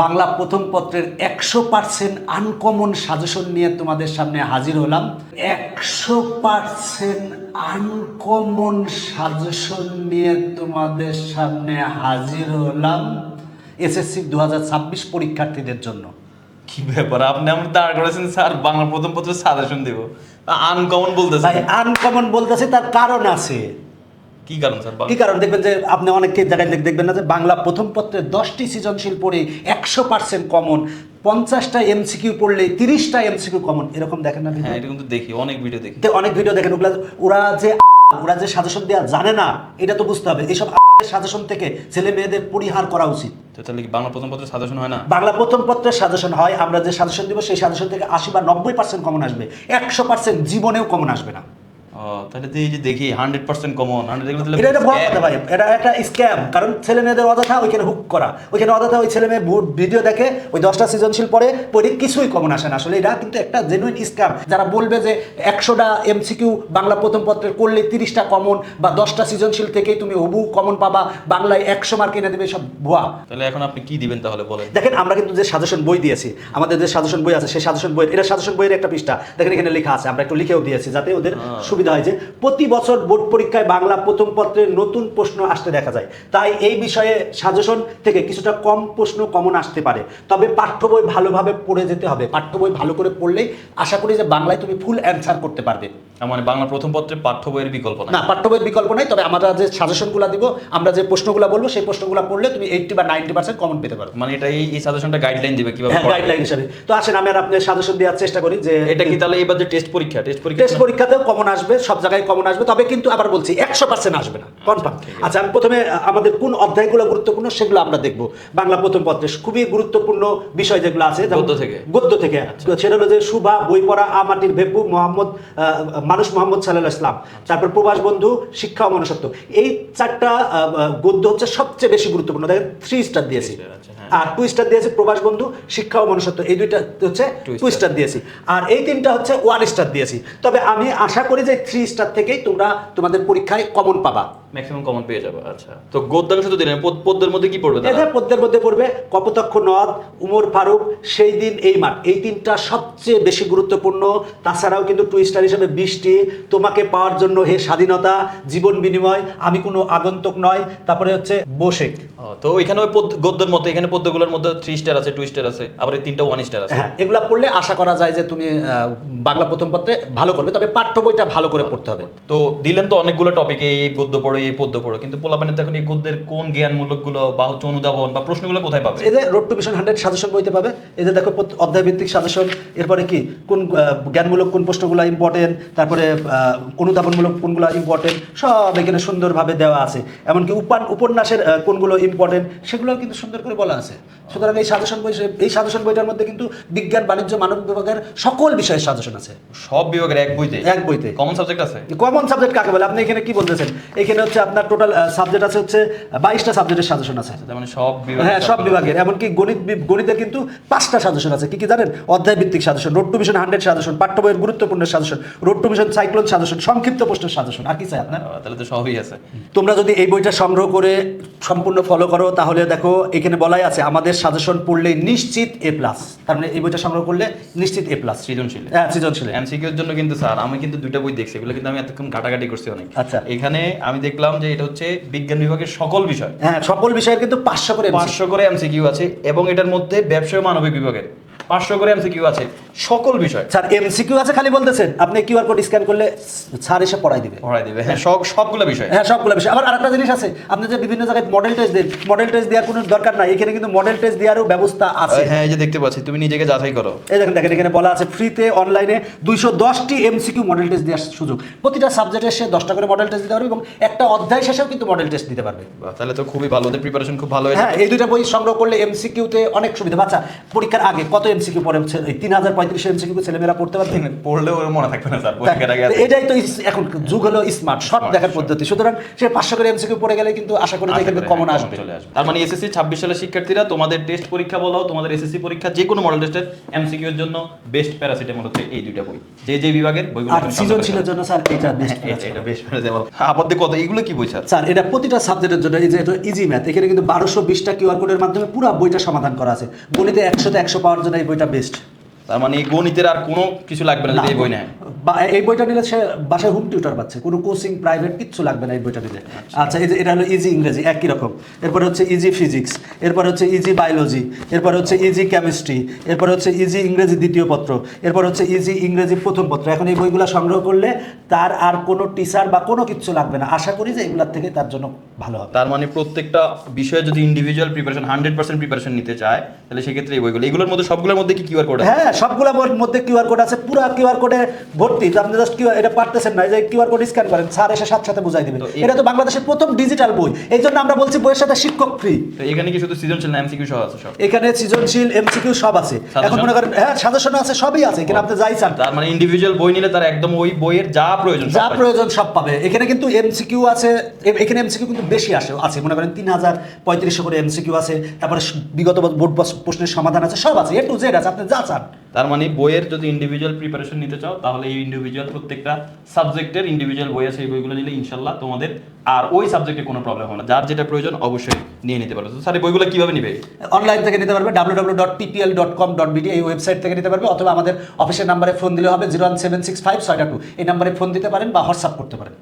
বাংলা প্রথম পত্রের একশো পার্সেন্ট আনকমন সাজেশন নিয়ে তোমাদের সামনে হাজির হলাম। একশো পার্সেন্ট আনকমন সাজেশন নিয়ে তোমাদের সামনে হাজির হলাম এসএসসি দু হাজার ছাব্বিশ পরীক্ষার্থীদের জন্য। কি ব্যাপার? আপনি আমার দাঁড় করেছেন স্যার। বাংলা প্রথম পত্রের সাজেশন দিব। আনকমন বলতেছে। আনকমন বলতেছে তার কারণ আছে। কি কারণ স্যার? কি কারণ? দেখবেন যে আপনি জায়গায় দেখবেন না যে বাংলা প্রথম পত্রে দশটি সৃজনশীল পড়ে একশো পার্সেন্ট কমন পঞ্চাশটা এমসিকিউ পড়লে তিরিশটা এমসিকিউ কমন এরকম দেখেন না হ্যাঁ এটা কিন্তু দেখি অনেক ভিডিও দেখি। অনেক ভিডিও দেখেন ওগুলা ওরা যে ওরা যে সাজেশন দেওয়া জানে না এটা তো বুঝতে হবে। এইসব সাজেশন থেকে ছেলে মেয়েদের পরিহার করা উচিত। তাহলে কি বাংলা প্রথম পত্র সাজেশন হয় না? বাংলা প্রথম পত্রের সাজেশন হয় আমরা যে সাজেশন দিব সেই সাজেশন থেকে আশি বা নব্বই পার্সেন্ট কমন আসবে। একশো পার্সেন্ট জীবনেও কমন আসবে না। তাহলে তো এই যে দেখি হান্ড্রেড পার্সেন্ট কমন হান্ড্রেড এটা। কথা ভাই এটা একটা স্ক্যাম কারণ ছেলে মেয়েদের অযথা ওইখানে হুক করা ওইখানে অযথা ওই ছেলে মেয়ে ভিডিও দেখে ওই দশটা সৃজনশীল পরে পরে কিছুই কমন আসে না। আসলে এটা কিন্তু একটা জেনুইন স্ক্যাম যারা বলবে যে একশোটা এমসিকিউ বাংলা প্রথম পত্রের করলে তিরিশটা কমন বা দশটা সৃজনশীল থেকেই তুমি হবু কমন পাবা বাংলায় একশো মার্ক এনে দেবে সব ভুয়া। তাহলে এখন আপনি কি দিবেন তাহলে বলেন? দেখেন আমরা কিন্তু যে সাজেশন বই দিয়েছি আমাদের যে সাজেশন বই আছে সেই সাজেশন বই এটা সাজেশন বইয়ের একটা পৃষ্ঠা। দেখেন এখানে লেখা আছে আমরা একটু লিখেও দিয়েছি যাতে ওদের সুবিধা হয় যে প্রতি বছর বোর্ড পরীক্ষায় বাংলা প্রথম পত্রের নতুন প্রশ্ন আসতে দেখা যায়। তাই এই বিষয়ে সাজেশন থেকে কিছুটা কম প্রশ্ন কমন আসতে পারে। তবে পাঠ্য বই ভালোভাবে পড়ে যেতে হবে। পাঠ্য বই ভালো করে পড়লেই আশা করি যে বাংলায় তুমি ফুল অ্যান্সার করতে পারবে। মানে বাংলা প্রথম পত্রে পাঠ্য বইয়ের বিকল্প না পাঠ্য বইয়ের বিকল্প নাই তবে আমরা যে সাজেশনগুলো দিব আমরা যে প্রশ্নগুলো বলব সেই প্রশ্নগুলো পড়লে তুমি এইটটি বা নাইনটি পার্সেন্ট কমন পেতে পারো। মানে এটা এই সাজেশনটা গাইডলাইন দিবে কীভাবে হ্যাঁ গাইডলাইন হিসাবে। তো আসেন আমি আর আপনার সাজেশন দেওয়ার চেষ্টা করি যে এটা কি তাহলে এবার যে টেস্ট পরীক্ষা? টেস্ট পরীক্ষা টেস্ট পরীক্ষাতেও কমন আসবে। সব জায়গায় কমন আসবে তবে কিন্তু আবার বলছি একশো পার্সেন্ট আসবে না কনফার্ম আচ্ছা আমি প্রথমে আমাদের কোন অধ্যায়গুলো গুরুত্বপূর্ণ সেগুলো আমরা দেখব। বাংলা প্রথম পত্রে খুবই গুরুত্বপূর্ণ বিষয় যেগুলো আছে গদ্য থেকে? গদ্য থেকে। সেটা হলো যে সুভা বই পড়া আমাটির ভেপু মোহাম্মদ মানুষ মোহাম্মদ সাল্লাহ ইসলাম তারপর প্রবাস বন্ধু শিক্ষা ও মনুষ্যত্ব। এই চারটা গদ্য হচ্ছে সবচেয়ে বেশি গুরুত্বপূর্ণ। দেখেন থ্রি স্টার দিয়েছি। আচ্ছা, হ্যাঁ। আর টু স্টার দিয়েছি প্রবাস বন্ধু শিক্ষা ও মনুষ্যত্ব। এই দুইটা হচ্ছে টু স্টার দিয়েছি। আর এই তিনটা হচ্ছে ওয়ান স্টার দিয়েছি। তবে আমি আশা করি যে থ্রি স্টার থেকেই তোমরা তোমাদের পরীক্ষায় কমন পাবা। ম্যাক্সিমাম কমন পেয়ে যাবে আচ্ছা। তো গদ্যাংশ তো দিলেন পদ- পদ্যের মধ্যে কি পড়বে? এদের পদ্মের মধ্যে পড়বে কপোতক্ষ নদ উমর ফারুক সেই দিন এই মাঠ। এই তিনটা সবচেয়ে বেশি গুরুত্বপূর্ণ তাছাড়াও কিন্তু টু স্টার হিসেবে বৃষ্টি তোমাকে পাওয়ার জন্য হে স্বাধীনতা জীবন বিনিময় আমি কোনো আগন্তুক নয় তারপরে হচ্ছে ও, তো এখানে ওই গদ্যের মতো এখানে পদ্যগুলোর মধ্যে থ্রি স্টার আছে টু স্টার আছে আবার এই তিনটা ওয়ান স্টার আছে। হ্যাঁ এগুলা পড়লে আশা করা যায় যে তুমি বাংলা প্রথম পত্রে ভালো করবে তবে পাঠ্য বইটা ভালো করে পড়তে হবে। তো দিলেন তো অনেকগুলো টপিকে এই গদ্য পড়ো এই পদ্য পড়ো। কিন্তু পোলাপানের এই গদ্যের কোন জ্ঞানমূলকগুলো বা হচ্ছে অনুধাবন বা প্রশ্নগুলো কোথায় পাবে? এদের road to mission hundred suggestion বইতে পাবে। এদের দেখো প্রত- অধ্যায় ভিত্তিক সাজেশন এরপরে কি? কোন জ্ঞানমূলক কোন প্রশ্নগুলো ইম্পর্টেন্ট তারপরে অনুধাবনমূলক কোনগুলো ইম্পর্টেন্ট সব এখানে সুন্দরভাবে দেওয়া আছে। এমনকি উপান উপন্যাসের কোনগুলো ইম্পর্টেন্ট সেগুলো কিন্তু সুন্দর করে বলা আছে। সুতরাং এই সাজেশন বই এই সাজেশন বইটার মধ্যে কিন্তু বিজ্ঞান বাণিজ্য মানব বিভাগের সকল বিষয়ের সাজেশন আছে। সব বিভাগের এক বইতে? এক বইতে। কমন সাবজেক্ট আছে? কমন সাবজেক্ট কাকে বলে? আপনি এখানে কি বলতেছেন? এখানে হচ্ছে আপনার টোটাল সাবজেক্ট আছে হচ্ছে বাইশটা সাবজেক্টের সাজেশন আছে। মানে সব হ্যাঁ সব বিভাগের এমনকি গণিত গণিতের কিন্তু পাঁচটা সাজেশন আছে। কি কি জানেন? অধ্যায় ভিত্তিক suggestion road to mission hundred suggestion পাঠ্য বইয়ের গুরুত্বপূর্ণ suggestion road to mission cyclone suggestion সংক্ষিপ্ত প্রশ্নের সাজেশন আর কি চাই আপনার? তাহলে তো সবই আছে। তোমরা যদি এই বইটা সংগ্রহ করে সম্পূর্ণ ফলো করো তাহলে দেখো এখানে বলাই আছে আমাদের সাজেশন পড়লে নিশ্চিত এ প্লাস তার মানে এই বইটা সংগ্রহ করলে নিশ্চিত এ প্লাস সৃজনশীল। হ্যাঁ সৃজনশীল। এমসিকিউ এর জন্য কিন্তু স্যার আমি কিন্তু দুইটা বই দেখছি এগুলো কিন্তু আমি এতক্ষণ ঘাটাঘাটি করছি অনেক। আচ্ছা। এখানে আমি দেখলাম যে এটা হচ্ছে বিজ্ঞান বিভাগের সকল বিষয়। হ্যাঁ সকল বিষয়ের কিন্তু পাঁচশো করে পাঁচশো করে এমসিকিউ আছে এবং এটার মধ্যে ব্যবসায় মানবিক বিভাগের পাঁচশো করে এমসিকিউ আছে। সকল বিষয়। স্যার এমসিকিউ আছে খালি বলতেছেন। আপনি কিউআর কোড স্ক্যান করলে স্যার এসে পড়াই দিবে। পড়াই দিবে। হ্যাঁ সব সবগুলো বিষয়। হ্যাঁ সবগুলো বিষয়। আবার আরেকটা জিনিস আছে। আপনি যে বিভিন্ন জায়গায় মডেল টেস্ট দেন মডেল টেস্ট দেওয়ার কোনো দরকার নাই। এখানে কিন্তু মডেল টেস্ট দেওয়ারও ব্যবস্থা আছে। হ্যাঁ এই যে দেখতে পাচ্ছি তুমি নিজেকে যাচাই করো। এই দেখেন দেখেন এখানে বলা আছে ফ্রিতে অনলাইনে দুইশো দশটি এমসিকিউ মডেল টেস্ট দেওয়ার সুযোগ। প্রতিটা সাবজেক্টে সে দশটা করে মডেল টেস্ট দিতে পারবে এবং একটা অধ্যায় শেষেও কিন্তু মডেল টেস্ট দিতে পারবে। তাহলে তো খুবই ভালো। ওদের প্রিপারেশন খুব ভালো হ্যাঁ। এই দুইটা বই সংগ্রহ করলে এমসিকিউতে অনেক সুবিধা। বাচ্চা পরীক্ষার আগে কত এমসিকিউ পড়ে হচ্ছে? এই তিন হাজার পঁয়ত্রিশ এমসিকিউ ছেলেমেয়েরা পড়তে পারবে? পড়লেও ওর মনে থাকবে না স্যার এটাই তো এখন যুগ হলো স্মার্ট শর্ট দেখার পদ্ধতি। সুতরাং সে পাঁচশো করে এমসিকিউ পড়ে গেলে কিন্তু আশা করি এখান কমন আসবে। চলে আসবে। তার মানে এসএসসি ছাব্বিশ সালের শিক্ষার্থীরা তোমাদের টেস্ট পরীক্ষা বলো তোমাদের এসএসসি পরীক্ষা যে কোনো মডেল টেস্টের এমসিকিউ এর জন্য বেস্ট প্যারাসিটামল হচ্ছে এই দুইটা বই। যে যে বিভাগের বইগুলো আর সৃজনশীলের জন্য স্যার এটা বেস্ট হ্যাঁ, এটা- এটা বেস্ট প্যারাসিটামল আপাতত কত? এগুলো কি বই স্যার? স্যার এটা প্রতিটা সাবজেক্টের জন্য এই যে এটা ইজি ম্যাথ এখানে কিন্তু বারোশো বিশটা কিউআর কোডের মাধ্যমে পুরো বইটা সমাধান করা আছে। গণিতে একশোতে একশো পাওয়ার জন্য এই বইটা বেস্ট তার মানে এই গণিতের আর কোনো কিছু লাগবে না যদি এই বই নেয়। বা এই বইটা নিলে সে বাসায় হোম টিউটার পাচ্ছে কোনো কোচিং প্রাইভেট কিচ্ছু লাগবে না এই বইটা নিলে। আচ্ছা। এই যে এটা হলো ইজি ইংরেজি একই রকম। এরপরে হচ্ছে ইজি ফিজিক্স এরপর হচ্ছে ইজি বায়োলজি এরপর হচ্ছে ইজি কেমিস্ট্রি এরপর হচ্ছে ইজি ইংরেজি দ্বিতীয় পত্র এরপর হচ্ছে ইজি ইংরেজি প্রথম পত্র। এখন এই বইগুলো সংগ্রহ করলে তার আর কোনো টিচার বা কোনো কিচ্ছু লাগবে না। আশা করি যে এগুলার থেকে তার জন্য ভালো হবে। তার মানে প্রত্যেকটা বিষয়ে যদি individual preparation hundred percent preparation নিতে চায় তাহলে সেক্ষেত্রে এই বইগুলো এগুলোর মধ্যে সবগুলোর মধ্যে কি কিউআর কোড আছে? হ্যাঁ সবগুলোর মধ্যে কিউআর কোড আছে পুরো কিউআর কোডে ভর্তি। আপনি জাস্ট কিউআর এটা পারতেছেন না এই যে কিউআর কোড স্ক্যান করেন স্যার এসে সাথে সাথে বুঝাই দিবে। এটা তো বাংলাদেশের প্রথম ডিজিটাল বই। এই জন্য আমরা বলছি বইয়ের সাথে শিক্ষক ফ্রি তো এখানে কি শুধু সৃজনশীল না এমসিকিউ সহ আছে সব? এখানে সৃজনশীল এমসিকিউ সব আছে। এখন মনে করেন হ্যাঁ সাজেশন আছে সবই আছে এখানে আপনি যাই চান। তার মানে ইন্ডিভিজুয়াল বই নিলে তার একদম ওই বইয়ের যা প্রয়োজন যা প্রয়োজন সব পাবে। এখানে কিন্তু এমসিকিউ আছে এখানে এমসিকিউ কিন্তু বেশি আসে আছে। মনে করেন তিন হাজার পঁয়ত্রিশশো করে এমসিকিউ আছে তারপরে বিগত বোর্ড প্রশ্নের সমাধান আছে সব আছে এ টু জেড আছে আপনি যা চান। তার মানে বইয়ের যদি ইন্ডিভিজুয়াল প্রিপারেশন নিতে চাও, তাহলে এই ইন্ডিভিজুয়াল প্রত্যেকটা সাবজেক্টের ইন্ডিভিজুয়াল বই আছে এই বইগুলো নিলে ইনশাল্লাহ তোমাদের আর ওই সাবজেক্টে কোনো প্রবলেম হবে না। যার যেটা প্রয়োজন অবশ্যই নিয়ে নিতে পারবে স্যার, এই বইগুলো কীভাবে নিবে? অনলাইন থেকে নিতে পারবে W W dot TPL dot com dot BD এই ওয়েবসাইট থেকে নিতে পারবে, অথবা আমাদের অফিসের নাম্বারে ফোন দিলে হবে zero one seven six five ছয়টা টু এই নাম্বারে ফোন দিতে পারেন বা হোয়াটসঅ্যাপ করতে পারেন।